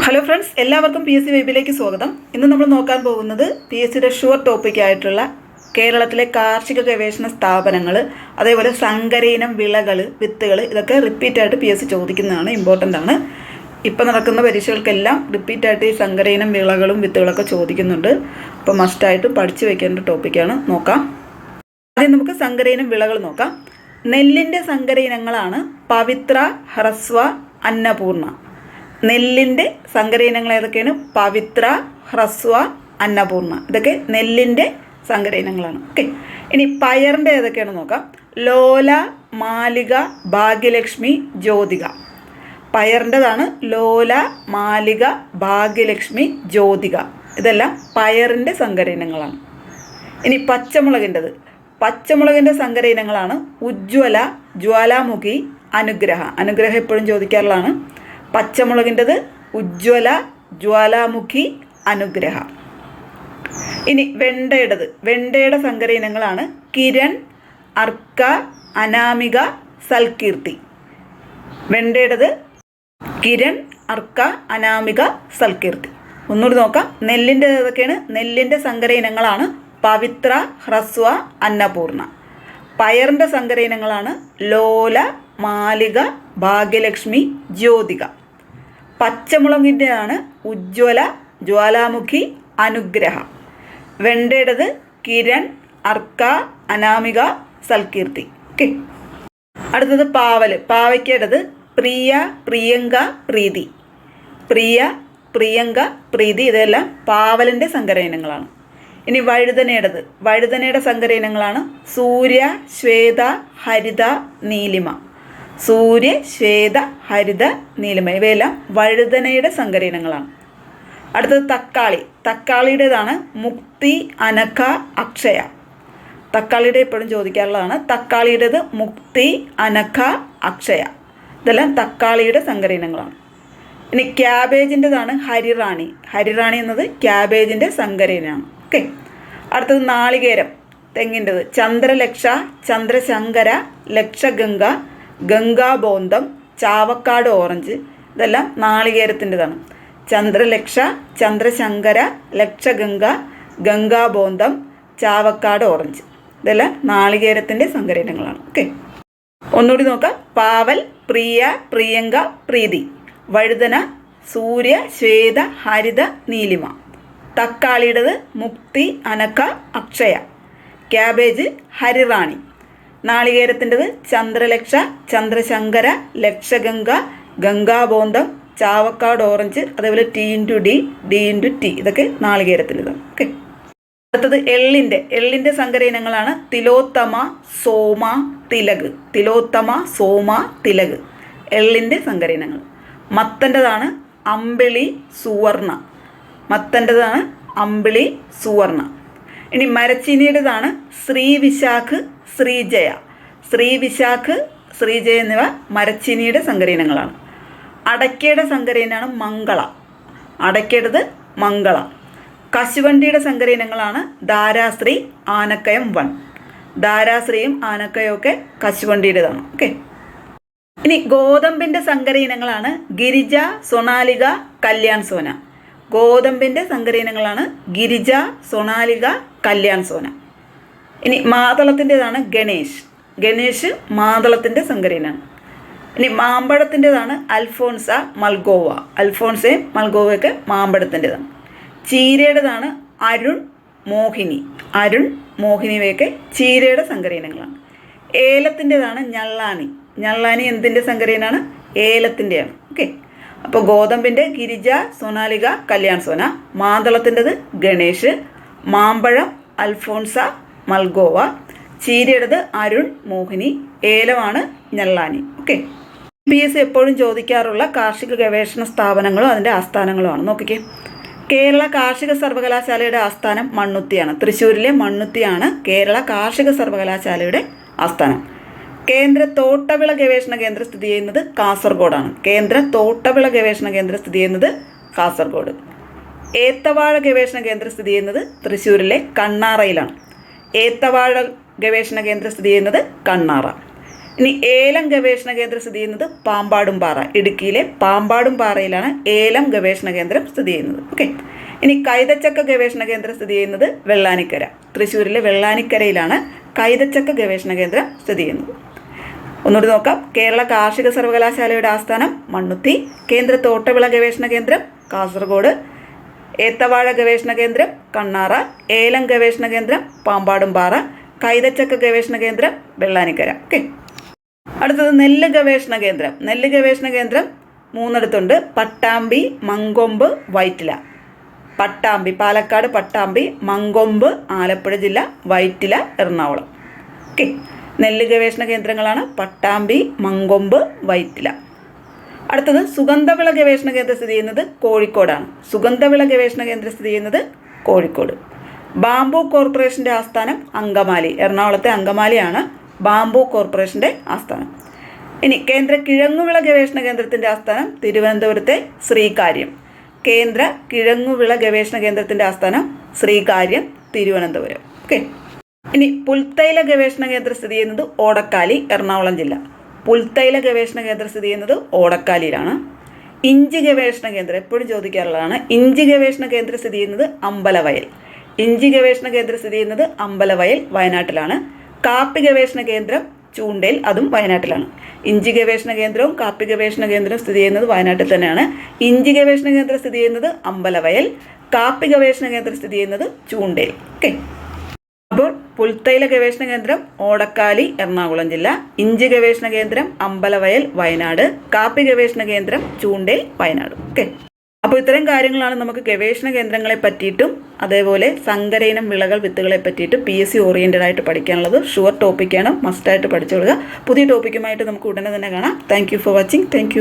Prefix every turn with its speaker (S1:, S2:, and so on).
S1: Hello friends എല്ലാവർക്കും P S C വെബിലേക്ക് സ്വാഗതം. ഇന്ന് നമ്മൾ നോക്കാൻ പോകുന്നത് പി എസ് സിയുടെ ഷുവർ ടോപ്പിക് ആയിട്ടുള്ള കേരളത്തിലെ കാർഷിക ഗവേഷണ സ്ഥാപനങ്ങൾ അതേപോലെ സങ്കരയിനം വിളകൾ വിത്തുകൾ ഇതൊക്കെ റിപ്പീറ്റായിട്ട് പി എസ് സി ചോദിക്കുന്നതാണ് ഇമ്പോർട്ടന്റ് ആണ്. ഇപ്പം നടക്കുന്ന പരീക്ഷകൾക്കെല്ലാം റിപ്പീറ്റായിട്ട് ഈ സങ്കരയിനം വിളകളും വിത്തുകളൊക്കെ ചോദിക്കുന്നുണ്ട്. അപ്പോൾ മസ്റ്റായിട്ട് പഠിച്ചു വയ്ക്കേണ്ട ടോപ്പിക്കാണ് നോക്കാം. ആദ്യം നമുക്ക് സങ്കരയിനം വിളകൾ നോക്കാം. നെല്ലിന്റെ സങ്കരയിനങ്ങളാണ് പവിത്ര ഹ്രസ്വ അന്നപൂർണ. നെല്ലിന്റെ സങ്കരയിനങ്ങൾ ഏതൊക്കെയാണ്? പവിത്ര ഹ്രസ്വ അന്നപൂർണ. ഇതൊക്കെ നെല്ലിന്റെ സങ്കരയിനങ്ങളാണ്. ഓക്കെ ഇനി പയറിന്റെ ഏതൊക്കെയാണ് നോക്കാം. ലോല മാലിക ഭാഗ്യലക്ഷ്മി ജ്യോതിക. പയറിന്റെതാണ് ലോല മാലിക ഭാഗ്യലക്ഷ്മി ജ്യോതിക. ഇതെല്ലാം പയറിന്റെ സങ്കരയിനങ്ങളാണ്. ഇനി പച്ചമുളകിന്റെത്. പച്ചമുളകിന്റെ സങ്കര ഇനങ്ങളാണ് ഉജ്ജ്വല ജ്വാലാമുഖി അനുഗ്രഹ. അനുഗ്രഹം എപ്പോഴും ചോദിക്കാറുള്ളതാണ്. പച്ചമുളകിന്റെത് ഉജ്ജ്വല ജ്വാലാമുഖി അനുഗ്രഹ. ഇനി വെണ്ടയുടേത്. വെണ്ടയുടെ സങ്കര ഇനങ്ങളാണ് കിരൺ അർക്ക അനാമിക സൽകീർത്തി. വെണ്ടയുടേത് കിരൺ അർക്ക അനാമിക സൽകീർത്തി. ഒന്നുകൂടി നോക്കാം. നെല്ലിന്റെ ഏതൊക്കെയാണ്? നെല്ലിന്റെ സങ്കര ഇനങ്ങളാണ് പവിത്ര ഹ്രസ്വ അന്നപൂർണ. പയറിന്റെ സങ്കര ഇനങ്ങളാണ് ലോല മാലിക ഭാഗ്യലക്ഷ്മി ജ്യോതിക. പച്ചമുളകിന്റെയാണ് ഉജ്ജ്വല ജ്വാലാമുഖി അനുഗ്രഹം. വെണ്ടയുടേത് കിരൺ അർക്ക അനാമിക സൽകീർത്തി. ഓക്കെ അടുത്തത് പാവൽ പാവയ്ക്കേടത് പ്രിയ പ്രിയങ്ക പ്രീതി. പ്രിയ പ്രിയങ്ക പ്രീതി ഇതെല്ലാം പാവലിന്റെ സങ്കര ഇനങ്ങളാണ് ഇനി വഴുതനയുടേത്. വഴുതനയുടെ സങ്കര ഇനങ്ങളാണ് സൂര്യ ശ്വേത ഹരിത നീലിമ. സൂര്യ ശ്വേത ഹരിത നീലമ ഇവയെല്ലാം വഴുതനയുടെ സങ്കരീനങ്ങളാണ് അടുത്തത് തക്കാളി. തക്കാളിയുടേതാണ് മുക്തി അനക്ക അക്ഷയ. തക്കാളിയുടെ എപ്പോഴും ചോദിക്കാറുള്ളതാണ് തക്കാളിയുടേത് മുക്തി അനക്ക അക്ഷയ. ഇതെല്ലാം തക്കാളിയുടെ സങ്കരീനങ്ങളാണ് ഇനി ക്യാബേജിന്റെതാണ് ഹരിറാണി. ഹരിറാണി എന്നത് ക്യാബേജിന്റെ സങ്കരീനാണ് ഓക്കെ. അടുത്തത് നാളികേരം. തെങ്ങിന്റെത്. ചന്ദ്രലക്ഷ ചന്ദ്രശങ്കര ലക്ഷഗംഗ ഗംഗാബോന്തം ചാവക്കാട് ഓറഞ്ച് ഇതെല്ലാം നാളികേരത്തിന്റെതാണ്. ചന്ദ്രലക്ഷ ചന്ദ്രശങ്കര ലക്ഷഗംഗ ഗംഗാബോന്തം ചാവക്കാട് ഓറഞ്ച്. ഇതെല്ലാം നാളികേരത്തിന്റെ സങ്കരയിനങ്ങളാണ് ഓക്കെ. ഒന്നുകൂടി നോക്കാം. പാവൽ പ്രിയ പ്രിയങ്ക പ്രീതി. വഴുതന സൂര്യ ശ്വേത ഹരിത നീലിമ. തക്കാളിയുടേത് മുക്തി അനക്ക അക്ഷയ. ക്യാബേജ് ഹരിറാണി. നാളികേരത്തിന്റെത് ചന്ദ്രലക്ഷ ചന്ദ്രശങ്കര ലക്ഷഗംഗ ഗംഗാബോന്തം ചാവക്കാട് ഓറഞ്ച് അതേപോലെ T into D D into T ഇതൊക്കെ നാളികേരത്തിന്റെതാണ് ഓക്കെ. അടുത്തത് എള്ളിന്റെ എള്ളിന്റെ സങ്കര ഇനങ്ങളാണ് തിലോത്തമ സോമ തിലക്. തിലോത്തമ സോമ തിലക്. എള്ളിന്റെ സങ്കര ഇനങ്ങൾ മത്തന്റെതാണ് അമ്പിളി സുവർണ. മത്തന്റെതാണ് അമ്പിളി സുവർണ. ഇനി മരച്ചീനിയുടേതാണ് ശ്രീവിശാഖ് ശ്രീജയ. ശ്രീവിശാഖ് ശ്രീജയ എന്നിവ മരച്ചീനിയുടെ സങ്കരീനങ്ങളാണ് അടയ്ക്കയുടെ സങ്കരീനാണ് മംഗള. അടയ്ക്കേടത് മംഗള. കശുവണ്ടിയുടെ സങ്കരീനങ്ങളാണ് ധാരാശ്രീ ആനക്കയം വൺ. ധാരാശ്രീയും ആനക്കയും ഒക്കെ കശുവണ്ടിയുടേതാണ്. ഓക്കെ. ഇനി ഗോതമ്പിന്റെ സങ്കര ഇനങ്ങളാണ് ഗിരിജ സൊണാലിക കല്യാൺ സോന. ഗോതമ്പിന്റെ സങ്കര ഇനങ്ങളാണ് ഗിരിജ സൊണാലിക കല്യാൺ സോന. ഇനി മാതളത്തിന്റെതാണ് ഗണേഷ്. ഗണേഷ് മാതളത്തിന്റെ സങ്കര ഇനി മാമ്പഴത്തിന്റെതാണ് അൽഫോൺസ മൽഗോവ. അൽഫോൺസയും മൽഗോവയൊക്കെ മാമ്പഴത്തിന്റെതാണ്. ചീരയുടേതാണ് അരുൺ മോഹിനി. അരുൺ മോഹിനിവയൊക്കെ ചീരയുടെ സങ്കര ഇനങ്ങളാണ് ഏലത്തിന്റെതാണ് ഞള്ളാനി ഞള്ളാനി എന്തിന്റെ സങ്കരയിനാണ്? ഏലത്തിന്റെയാണ്. ഓക്കെ. അപ്പോൾ ഗോതമ്പിന്റെ ഗിരിജ സോനാലിക കല്യാൺ സോന മാതളത്തിന്റെത് ഗണേഷ് മാമ്പഴം അൽഫോൺസ മൽഗോവ. ചീരയുടേത് അരുൺ മോഹിനി. ഏലമാണ് ഞെള്ളാനി. ഓക്കെ. പി എസ് എപ്പോഴും ചോദിക്കാറുള്ള കാർഷിക ഗവേഷണ സ്ഥാപനങ്ങളും അതിന്റെ ആസ്ഥാനങ്ങളുമാണ്. നോക്കിക്കേ. കേരള കാർഷിക സർവകലാശാലയുടെ ആസ്ഥാനം മണ്ണുത്തിയാണ്. തൃശ്ശൂരിലെ മണ്ണുത്തിയാണ് കേരള കാർഷിക സർവകലാശാലയുടെ ആസ്ഥാനം. കേന്ദ്ര തോട്ടവിള ഗവേഷണ കേന്ദ്രം സ്ഥിതി ചെയ്യുന്നത് കാസർഗോഡാണ്. കേന്ദ്ര തോട്ടവിള ഗവേഷണ കേന്ദ്രം സ്ഥിതി ചെയ്യുന്നത് കാസർഗോഡ്. ഏത്തവാഴ ഗവേഷണ കേന്ദ്രം സ്ഥിതി ചെയ്യുന്നത് തൃശ്ശൂരിലെ കണ്ണാറയിലാണ്. ഏത്തവാഴ ഗവേഷണ കേന്ദ്രം സ്ഥിതി ചെയ്യുന്നത് കണ്ണാറ. ഇനി ഏലം ഗവേഷണ കേന്ദ്രം സ്ഥിതി ചെയ്യുന്നത് പാമ്പാടും പാറ ഇടുക്കിയിലെ പാമ്പാടും പാറയിലാണ് ഏലം ഗവേഷണ കേന്ദ്രം സ്ഥിതി ചെയ്യുന്നത്. ഓക്കെ. ഇനി കൈതച്ചക്ക ഗവേഷണ കേന്ദ്രം സ്ഥിതി ചെയ്യുന്നത് വെള്ളാനിക്കര. തൃശ്ശൂരിലെ വെള്ളാനിക്കരയിലാണ് കൈതച്ചക്ക ഗവേഷണ കേന്ദ്രം സ്ഥിതി ചെയ്യുന്നത്. ഒന്നുകൂടി നോക്കാം. കേരള കാർഷിക സർവകലാശാലയുടെ ആസ്ഥാനം മണ്ണുത്തി. കേന്ദ്ര തോട്ടവിള ഗവേഷണ കേന്ദ്രം കാസർഗോഡ്. ഏത്തവാഴ ഗവേഷണ കേന്ദ്രം കണ്ണാറ. ഏലം ഗവേഷണ കേന്ദ്രം പാമ്പാടുംപാറ. കൈതച്ചക്ക ഗവേഷണ കേന്ദ്രം വെള്ളാനിക്കര. ഓക്കെ. അടുത്തത് നെല്ല് ഗവേഷണ കേന്ദ്രം. നെല്ല് ഗവേഷണ കേന്ദ്രം മൂന്നിടത്തുണ്ട്. പട്ടാമ്പി മങ്കൊമ്പ് വൈറ്റില പട്ടാമ്പി പാലക്കാട് പട്ടാമ്പി മങ്കൊമ്പ് ആലപ്പുഴ ജില്ല വൈറ്റില എറണാകുളം. ഓക്കെ. നെല്ല് ഗവേഷണ കേന്ദ്രങ്ങളാണ് പട്ടാമ്പി മങ്കൊമ്പ് വൈറ്റില. അടുത്തത് സുഗന്ധവിള ഗവേഷണ കേന്ദ്രം സ്ഥിതി ചെയ്യുന്നത് കോഴിക്കോടാണ്. സുഗന്ധവിള ഗവേഷണ കേന്ദ്രം സ്ഥിതി ചെയ്യുന്നത് കോഴിക്കോട്. ബാംബു കോർപ്പറേഷന്റെ ആസ്ഥാനം അങ്കമാലി. എറണാകുളത്തെ അങ്കമാലിയാണ് ബാംബു കോർപ്പറേഷന്റെ ആസ്ഥാനം. ഇനി കേന്ദ്ര കിഴങ്ങുവിള ഗവേഷണ കേന്ദ്രത്തിന്റെ ആസ്ഥാനം തിരുവനന്തപുരത്തെ ശ്രീകാര്യം. കേന്ദ്ര കിഴങ്ങുവിള ഗവേഷണ കേന്ദ്രത്തിന്റെ ആസ്ഥാനം ശ്രീകാര്യം തിരുവനന്തപുരം. ഓക്കെ ഇനി പുൽത്തൈല ഗവേഷണ കേന്ദ്രം സ്ഥിതി ചെയ്യുന്നത് ഓടക്കാലി എറണാകുളം ജില്ല. പുൽത്തൈല ഗവേഷണ കേന്ദ്രം സ്ഥിതി ചെയ്യുന്നത് ഓടക്കാലിയിലാണ്. ഇഞ്ചി ഗവേഷണ കേന്ദ്രം എപ്പോഴും ചോദിക്കാറുള്ളതാണ്. ഇഞ്ചി ഗവേഷണ കേന്ദ്രം സ്ഥിതി ചെയ്യുന്നത് അമ്പലവയൽ. ഇഞ്ചി ഗവേഷണ കേന്ദ്രം സ്ഥിതി ചെയ്യുന്നത് അമ്പലവയൽ വയനാട്ടിലാണ്. കാപ്പി ഗവേഷണ കേന്ദ്രം ചൂണ്ടയിൽ അതും വയനാട്ടിലാണ്. ഇഞ്ചി ഗവേഷണ കേന്ദ്രവും കാപ്പി ഗവേഷണ കേന്ദ്രവും സ്ഥിതി ചെയ്യുന്നത് വയനാട്ടിൽ തന്നെയാണ്. ഇഞ്ചി ഗവേഷണ കേന്ദ്രം സ്ഥിതി ചെയ്യുന്നത് അമ്പലവയൽ കാപ്പി ഗവേഷണ കേന്ദ്രം സ്ഥിതി ചെയ്യുന്നത് ചൂണ്ടയിൽ ഓക്കെ പുൽത്തൈല ഗവേഷണ കേന്ദ്രം ഓടക്കാലി എറണാകുളം ജില്ല. ഇഞ്ചി ഗവേഷണ കേന്ദ്രം അമ്പലവയൽ വയനാട്. കാപ്പി ഗവേഷണ കേന്ദ്രം ചൂണ്ടേൽ വയനാട്. ഓക്കെ. അപ്പോൾ ഇത്തരം കാര്യങ്ങളാണ് നമുക്ക് ഗവേഷണ കേന്ദ്രങ്ങളെ പറ്റിയിട്ടും അതേപോലെ സങ്കരയിനം വിളകൾ വിത്തുകളെ പറ്റിയിട്ടും പി എസ് സി ഓറിയന്റഡ് ആയിട്ട് പഠിക്കാനുള്ളത് ഷുവർ ടോപ്പിക്കാണ് മസ്റ്റായിട്ട് പഠിച്ചുകൊള്ളുക പുതിയ ടോപ്പിക്കുമായിട്ട് നമുക്ക് ഉടനെ തന്നെ കാണാം. Thank for watching thank